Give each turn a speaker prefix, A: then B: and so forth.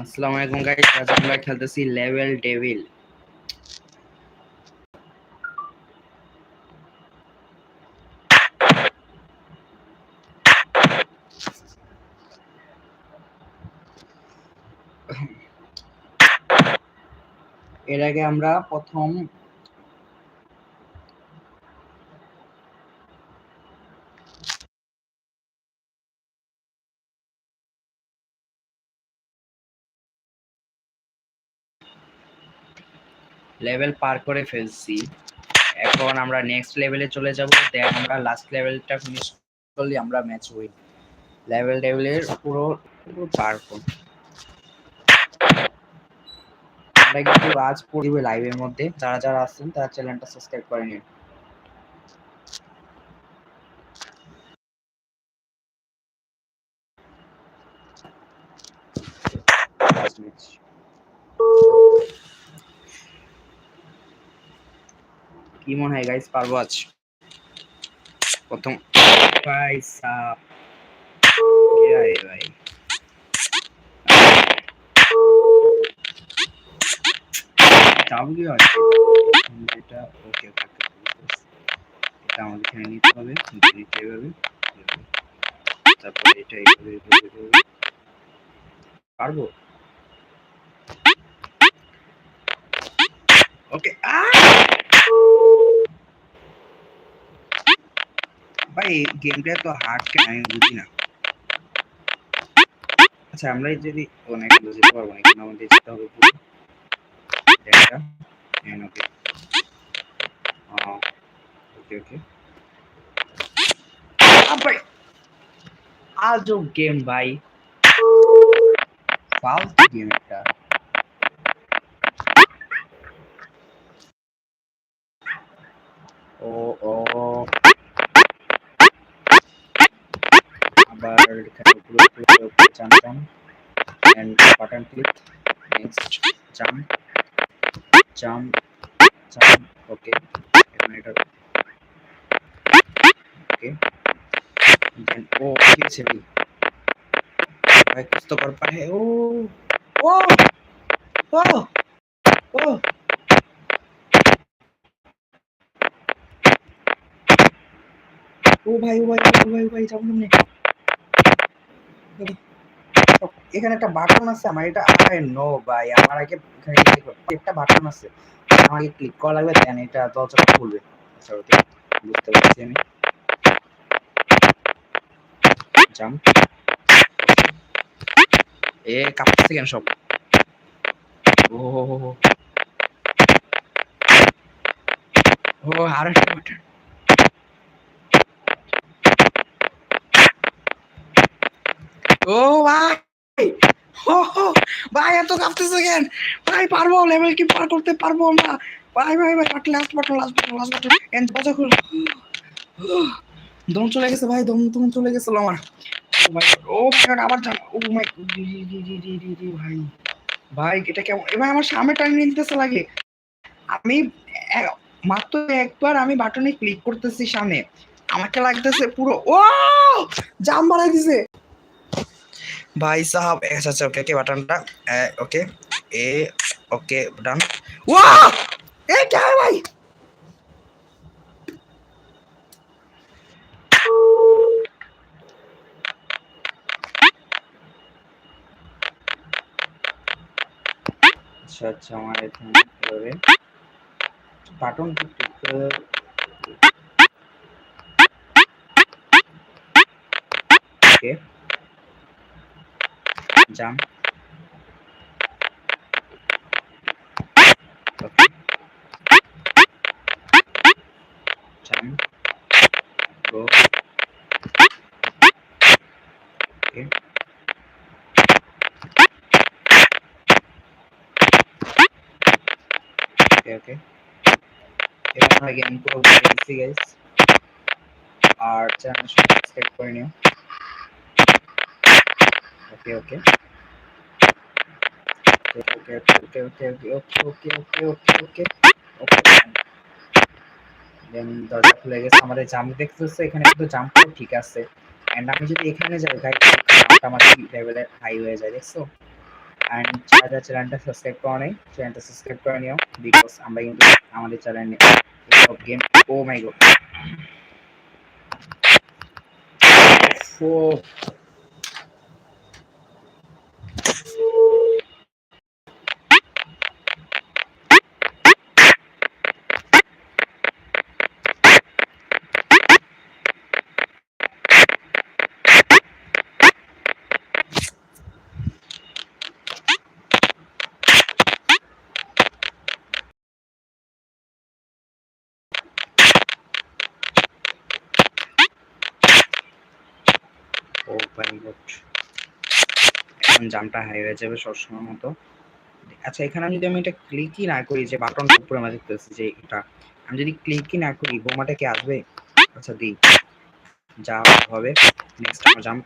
A: আসসালামু আলাইকুম গাইস আজ আমরা খেলতেছি লেভেল ডেভিল এর আগে আমরা প্রথম লেভেল পার করে ফেলছি। এখন আমরা নেক্সট লেভেলে চলে যাব দেন আমরা লাস্ট লেভেলটা ফিনিশ করলে আমরা ম্যাচ উইন লেভেল লেভেলের পুরো পুরো পার করব। আমরা কিন্তু আজ পড়িবে লাইভের মধ্যে, যারা যারা আছেন তারা চ্যানেলটা সাবস্ক্রাইব করে নিন। Last match. কি মনে হয় গাইস পারব আজ? প্রথম ভাই সাপ। ভাই? যাব কি হয় এটা ওকে এটা আমাদের এখানে নিতে হবে, নিতে এইভাবে। তারপর এটা এইভাবে। পারব? ওকে ভাই গেমটা তো হার্ড কেন? আমি বুঝি না। আচ্ছা আমরা যদি ও না এগুলো যেতে পারব না এখানে আমাদের যেতে হবে পুরো। এটা এন্ড ওকে ওকে ওকে ভাই! আজব গেম ভাই। ফালতু গেম একটা। where you can blue click okay, jump on and button click next jump jump jump okay okay then oh फिर से भी भाई कुछ तो कर पाए ओ ओ ओ ओ ओ भाई ओ भाई ओ भाई ओ भाई जाओ हमने এখানে একটা বাটন আছে, আমার এটা আরে নো ভাই, আমার আগে এখানে কি করতে- একটা বাটন আছে, আমাকে ক্লিক করা লাগবে দেন এটা দরজাটা খুলবে। আচ্ছা বুঝতে পারছি আমি। জাম্প এ, কাঁপতেছে কেন সব? ও। ও আর একটা বাটন ও ভাই! ও হো, ভাই এত কাঁপতেছে কেন? ভাই পারব লেভেল কি পার করতে পারব আমরা। ভাই ভাই ভাই button last button last button last খুল। দম চলে গেছে ভাই দম দম চলে গেছিল আমার। ও মাই গড আবার ভাই এটা কেমন? এবার আমার সামনে টাইম নিতেছে লাগে। আমি মাত্র একবার আমি বাটনে ক্লিক করতেছি সামনে। আমাকে লাগতেছে পুরো ও! জাম বাড়াই দিছে। ভাই সাহাব আচ্ছা আচ্ছা ওকে ওকে বাটনটা ওকে এ ওকে ডান ওয়া! এ क्या है আচ্ছা আচ্ছা আমার এখানে বাটন ওকে জাম জাম প্রো ওকে ওকে ওকে এবার আমরা গেম পুরো ঘুরে দিচ্ছি নিও ওকে ওকে okay, okay, okay, okay, okay, okay, okay, okay, okay.
B: দেন দরজা খুলে গেছে আমাদের জাম্প দেখতেছে এখানে কিন্তু জাম্প ঠিক আছে। এন্ড আমি যদি এখানে যাই গাইড হাই হয়ে যায় দেখছ? এন্ড যারা চ্যানেলটা সাবস্ক্রাইব করে নেই চ্যানেলটা সাবস্ক্রাইব করে নিও বিকজ আমরা কিন্তু আমাদের চ্যানেলে এইসব game oh my god oh oh god এখন জামটা হাই হয়ে যাবে সবসময় মতো। আচ্ছা এখানে যদি আমি এটা ক্লিকই না করি, যে বাটনটা উপরে আমরা দেখতেছি যে এটা, আমি যদি ক্লিকই না করি, বোমাটা কি আসবে? আচ্ছা দিই। যা হবে নেক্সট আমার জাম্প